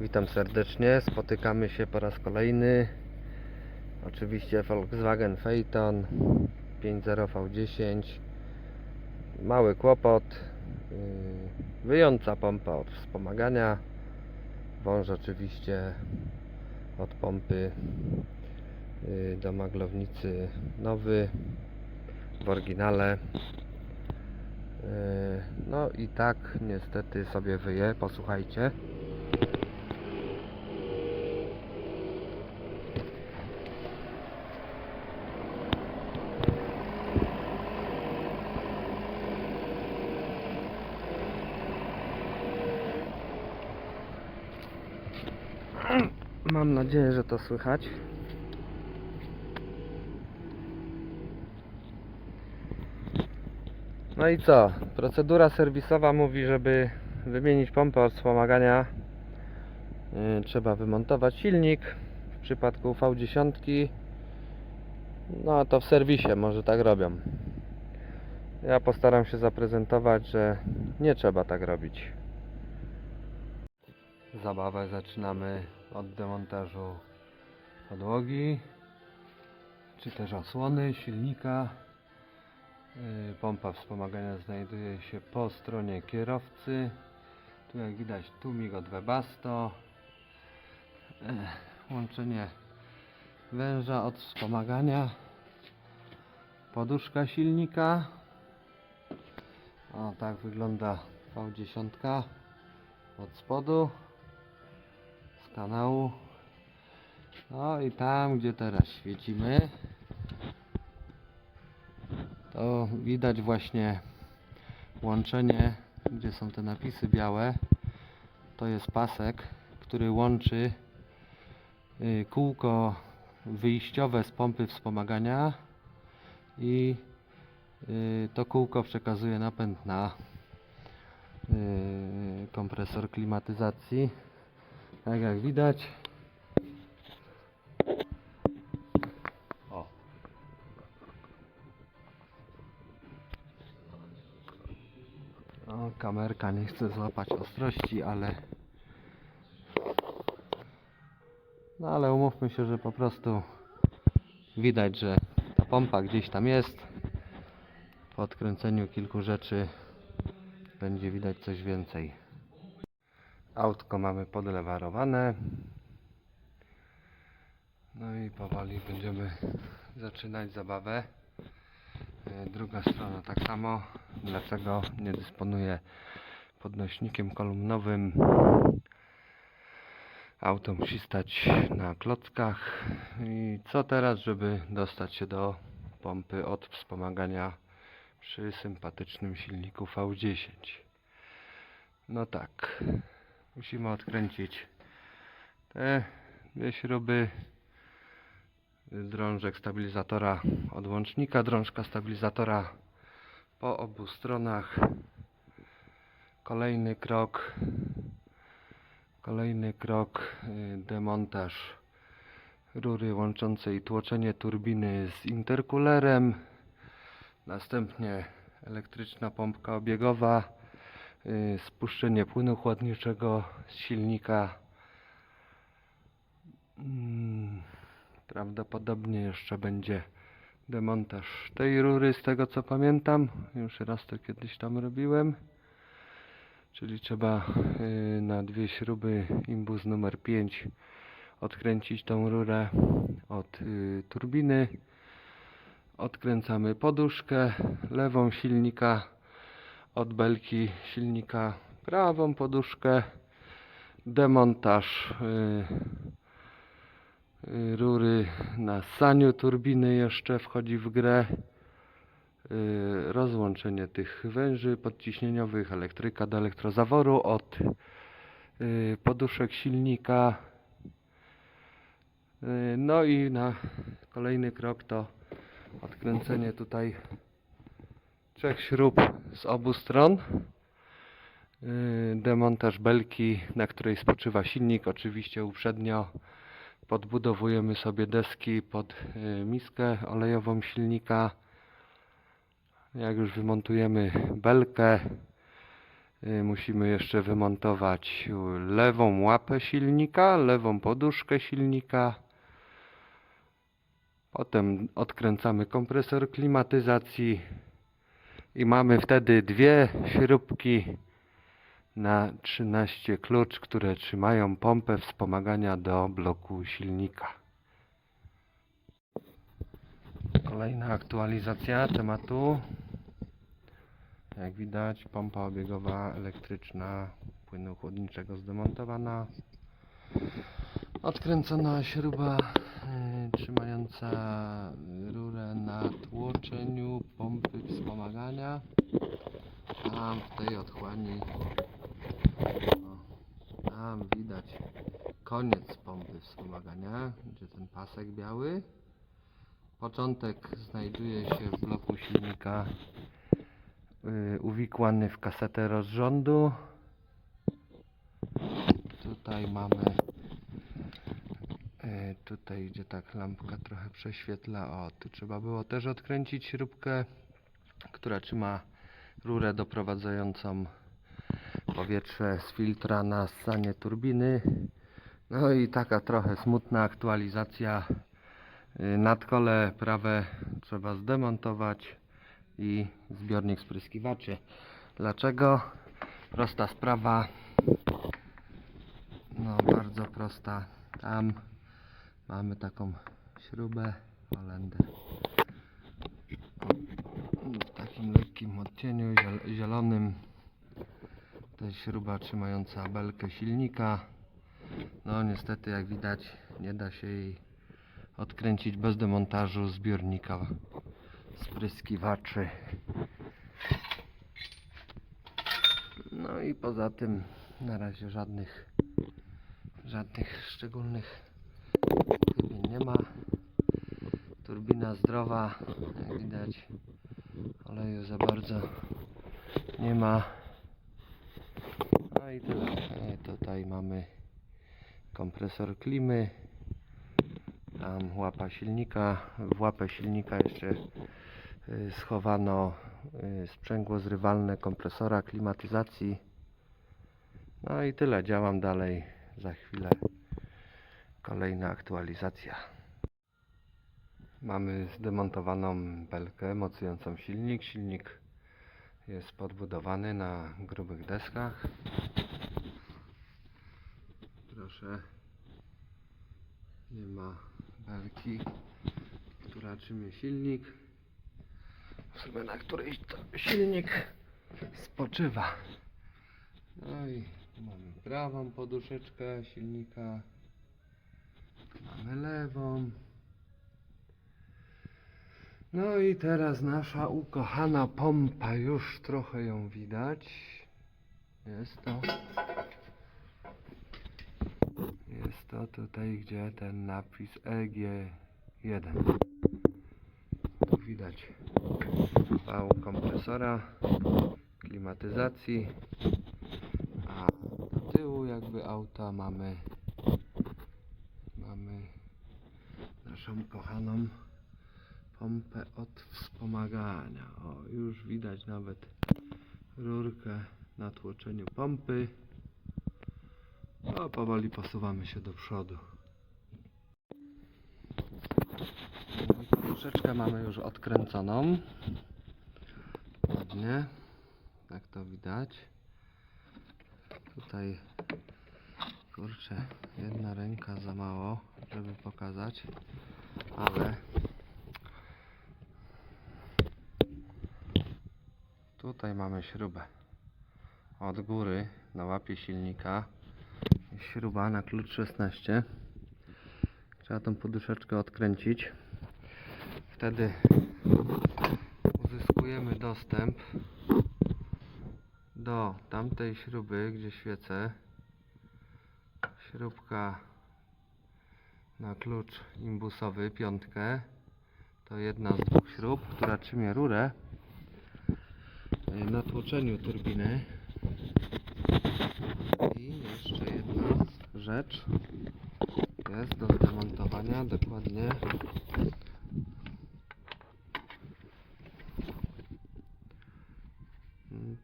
Witam serdecznie. Spotykamy się po raz kolejny. Oczywiście Volkswagen Phaeton 5.0 V10. Mały kłopot. Yy, Wyjąca pompa od wspomagania. Wąż oczywiście od pompy yy, do maglownicy nowy w oryginale. Yy, No i tak niestety sobie wyje. Posłuchajcie. Mam nadzieję, że to słychać. No i co? Procedura serwisowa mówi, żeby wymienić pompę od wspomagania. Yy, trzeba wymontować silnik. W przypadku V10 no to w serwisie może tak robią. Ja postaram się zaprezentować, że nie trzeba tak robić. Zabawę zaczynamy od demontażu podłogi, czy też osłony silnika. Yy, Pompa wspomagania znajduje się po stronie kierowcy. Tu jak widać tłumik od Webasto. Ech, Łączenie węża od wspomagania. Poduszka silnika. O tak wygląda V10 od spodu kanału. No i tam gdzie teraz świecimy to widać właśnie łączenie, gdzie są te napisy białe. To jest pasek, który łączy y, kółko wyjściowe z pompy wspomagania i y, to kółko przekazuje napęd na y, kompresor klimatyzacji. Tak jak widać. O. O, kamerka nie chce złapać ostrości, ale no ale umówmy się, że po prostu widać, że ta pompa gdzieś tam jest. Po odkręceniu kilku rzeczy będzie widać coś więcej. Autko mamy podlewarowane. No i powoli będziemy zaczynać zabawę. E, Druga strona tak samo. Dlaczego nie dysponuję podnośnikiem kolumnowym? Auto musi stać na klockach. I co teraz, żeby dostać się do pompy od wspomagania przy sympatycznym silniku V10? No tak. Musimy odkręcić te dwie śruby drążek stabilizatora odłącznika, drążka stabilizatora po obu stronach. Kolejny krok, kolejny krok, y, demontaż rury łączącej tłoczenie turbiny z interkulerem. Następnie elektryczna pompka obiegowa, spuszczenie płynu chłodniczego z silnika. Mm, Prawdopodobnie jeszcze będzie demontaż tej rury, z tego co pamiętam. Już raz to kiedyś tam robiłem. Czyli trzeba y, na dwie śruby imbus numer 5 odkręcić tą rurę od y, turbiny. Odkręcamy poduszkę lewą silnika od belki silnika prawą poduszkę. Demontaż y, y, rury na saniu turbiny jeszcze wchodzi w grę. Y, Rozłączenie tych węży podciśnieniowych, elektryka do elektrozaworu od poduszek silnika. No i na kolejny krok to odkręcenie tutaj trzech śrub z obu stron. Y, Demontaż belki, na której spoczywa silnik. Oczywiście uprzednio podbudowujemy sobie deski pod y, miskę olejową silnika. Jak już wymontujemy belkę, Y, Musimy jeszcze wymontować lewą łapę silnika, lewą poduszkę silnika. Potem odkręcamy kompresor klimatyzacji i mamy wtedy dwie śrubki na 13 klucz, które trzymają pompę wspomagania do bloku silnika. Kolejna aktualizacja tematu. Jak widać, pompa obiegowa elektryczna płynu chłodniczego zdemontowana. Odkręcona śruba y, trzymająca rurę na tłoczeniu pompy wspomagania. Tam w tej otchłani o, tam widać koniec pompy wspomagania, gdzie ten pasek biały. Początek znajduje się w bloku silnika y, uwikłany w kasetę rozrządu. Tutaj mamy tutaj gdzie tak lampka trochę prześwietla. O, tu trzeba było też odkręcić śrubkę, która trzyma rurę doprowadzającą powietrze z filtra na ssanie turbiny. No i taka trochę smutna aktualizacja. Y, Nadkole prawe trzeba zdemontować i zbiornik spryskiwaczy. Dlaczego? Prosta sprawa. No bardzo prosta. Tam mamy taką śrubę Holender. W takim lekkim odcieniu ziel- zielonym. To jest śruba trzymająca belkę silnika. No niestety jak widać nie da się jej odkręcić bez demontażu zbiornika spryskiwaczy. No i poza tym na razie żadnych żadnych szczególnych nie ma. Turbina zdrowa, jak widać oleju za bardzo nie ma. No i tyle. Tutaj mamy kompresor klimy. Tam łapa silnika. W łapę silnika jeszcze y, schowano y, sprzęgło zrywalne kompresora klimatyzacji. No i tyle. Działam dalej. Za chwilę kolejna aktualizacja. Mamy zdemontowaną belkę mocującą silnik. Silnik jest podbudowany na grubych deskach. Proszę. Nie ma belki, która trzymie silnik. W sumie na której to silnik spoczywa. No i mamy prawą poduszeczkę silnika. Mamy lewą. No i teraz nasza ukochana pompa. Już trochę ją widać. Jest to. Jest to tutaj, gdzie ten napis EG1. Tu widać wał kompresora, klimatyzacji, a do tyłu jakby auta mamy naszą kochaną pompę od wspomagania. O, już widać nawet rurkę na tłoczeniu pompy. No, powoli posuwamy się do przodu. Troszeczkę mamy już odkręconą. Ładnie. Jak to widać. Tutaj kurczę, jedna ręka za mało, żeby pokazać, ale tutaj mamy śrubę. Od góry na łapie silnika śruba na klucz 16 trzeba tą poduszeczkę odkręcić. Wtedy uzyskujemy dostęp do tamtej śruby gdzie świecę śrubka na klucz imbusowy piątkę. To jedna z dwóch śrub która trzymie rurę na tłoczeniu turbiny. I jeszcze jedna rzecz jest do zdemontowania dokładnie.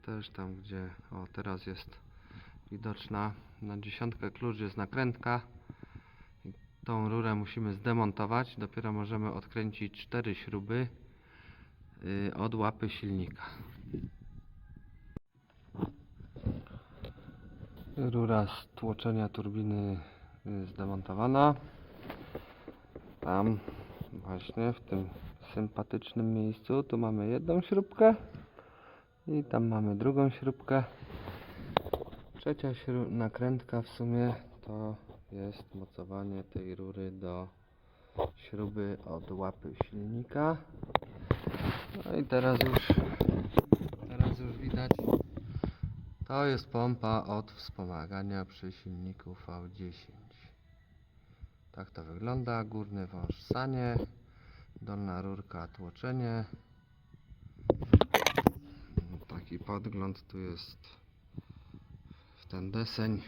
Też tam gdzie, o teraz jest widoczna, na dziesiątkę klucz jest nakrętka. Tą rurę musimy zdemontować, dopiero możemy odkręcić cztery śruby y, od łapy silnika. Rura z tłoczenia turbiny y, zdemontowana. Tam właśnie w tym sympatycznym miejscu tu mamy jedną śrubkę i tam mamy drugą śrubkę. Trzecia nakrętka w sumie to jest mocowanie tej rury do śruby od łapy silnika. No i teraz już teraz już widać to jest pompa od wspomagania przy silniku V10. Tak to wygląda. Górny wąż sanie, dolna rurka tłoczenie. Taki podgląd tu jest ten deseń.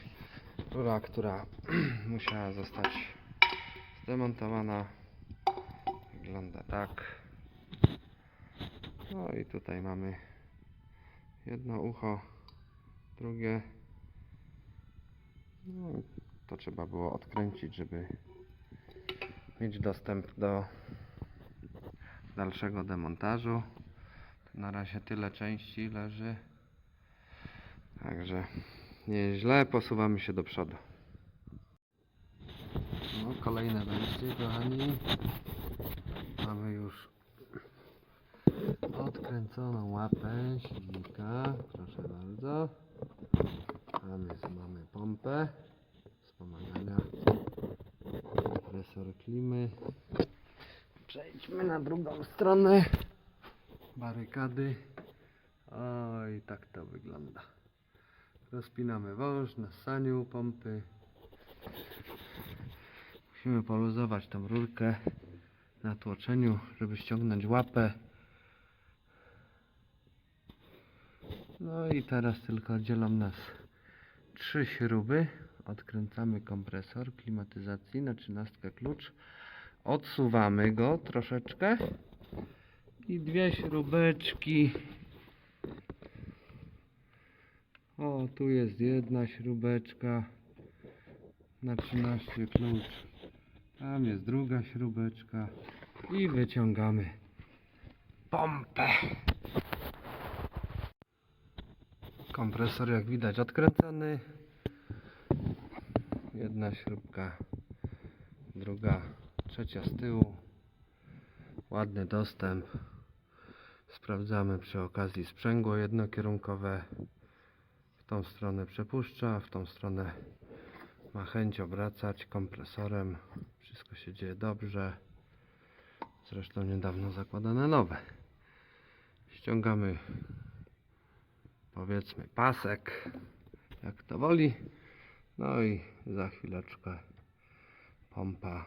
Rura, która musiała zostać zdemontowana. Wygląda tak. No i tutaj mamy jedno ucho, drugie. No, to trzeba było odkręcić, żeby mieć dostęp do dalszego demontażu. Na razie tyle części leży. Także nieźle, posuwamy się do przodu. No, kolejne wejście, kochani. Mamy już odkręconą łapę silnika. Proszę bardzo. Tam jest, mamy pompę wspomagania. Kompresor klimy. Przejdźmy na drugą stronę. Barykady. Oj, tak to wygląda. Rozpinamy wąż na saniu pompy. Musimy poluzować tą rurkę na tłoczeniu, żeby ściągnąć łapę. No i teraz tylko dzielą nas trzy śruby. Odkręcamy kompresor klimatyzacji na 13 klucz. Odsuwamy go troszeczkę. I dwie śrubeczki. O, tu jest jedna śrubeczka na 13 klucz. Tam jest druga śrubeczka. I wyciągamy pompę. Kompresor jak widać odkręcony. Jedna śrubka, druga, trzecia z tyłu. Ładny dostęp. Sprawdzamy przy okazji sprzęgło jednokierunkowe. Tą stronę przepuszcza, w tą stronę ma chęć obracać kompresorem. Wszystko się dzieje dobrze. Zresztą niedawno zakładane nowe. Ściągamy powiedzmy pasek, jak to woli. No i za chwileczkę pompa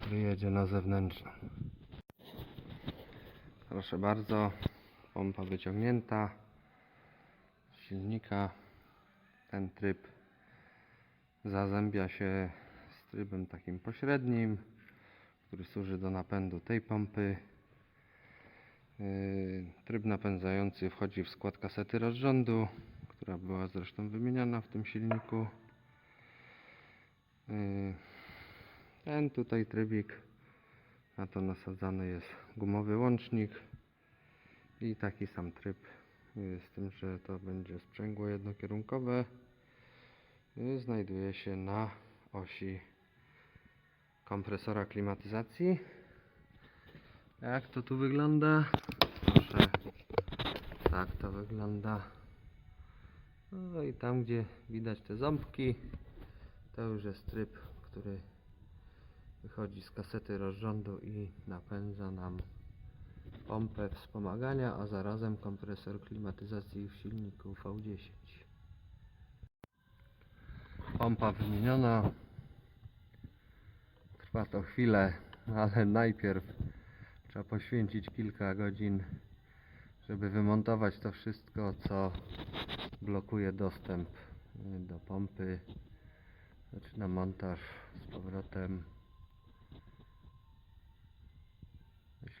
wyjedzie na zewnętrzną. Proszę bardzo, pompa wyciągnięta silnika. Ten tryb zazębia się z trybem takim pośrednim, który służy do napędu tej pompy. Yy, Tryb napędzający wchodzi w skład kasety rozrządu, która była zresztą wymieniana w tym silniku. Yy, Ten tutaj trybik, na to nasadzany jest gumowy łącznik i taki sam tryb, z tym, że to będzie sprzęgło jednokierunkowe. Yy, Znajduje się na osi kompresora klimatyzacji. Jak to tu wygląda? Proszę. Tak to wygląda. No i tam gdzie widać te ząbki, to już jest tryb, który wychodzi z kasety rozrządu i napędza nam pompę wspomagania, a zarazem kompresor klimatyzacji w silniku V10. Pompa wymieniona. Trwa to chwilę, ale najpierw Trzeba poświęcić kilka godzin, żeby wymontować to wszystko, co blokuje dostęp do pompy. Zaczyna montaż z powrotem.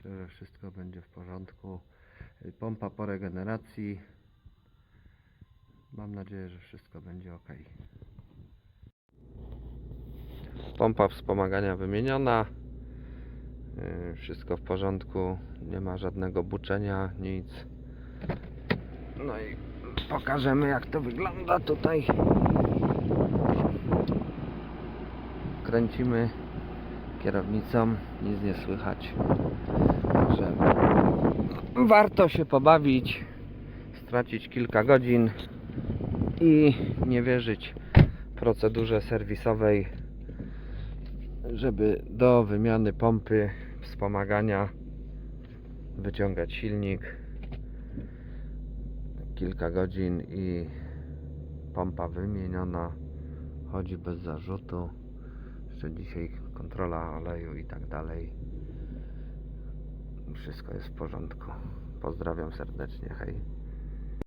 Myślę, że wszystko będzie w porządku. Y, Pompa po regeneracji. Mam nadzieję, że wszystko będzie ok. Pompa wspomagania wymieniona. Yy, Wszystko w porządku. Nie ma żadnego buczenia, nic. No i pokażemy jak to wygląda tutaj. Kręcimy kierownicą, nic nie słychać. Warto się pobawić, stracić kilka godzin i nie wierzyć procedurze serwisowej, żeby do wymiany pompy wspomagania wyciągać silnik. Kilka godzin i pompa wymieniona chodzi bez zarzutu. Jeszcze dzisiaj kontrola oleju i tak dalej wszystko jest w porządku. Pozdrawiam serdecznie hej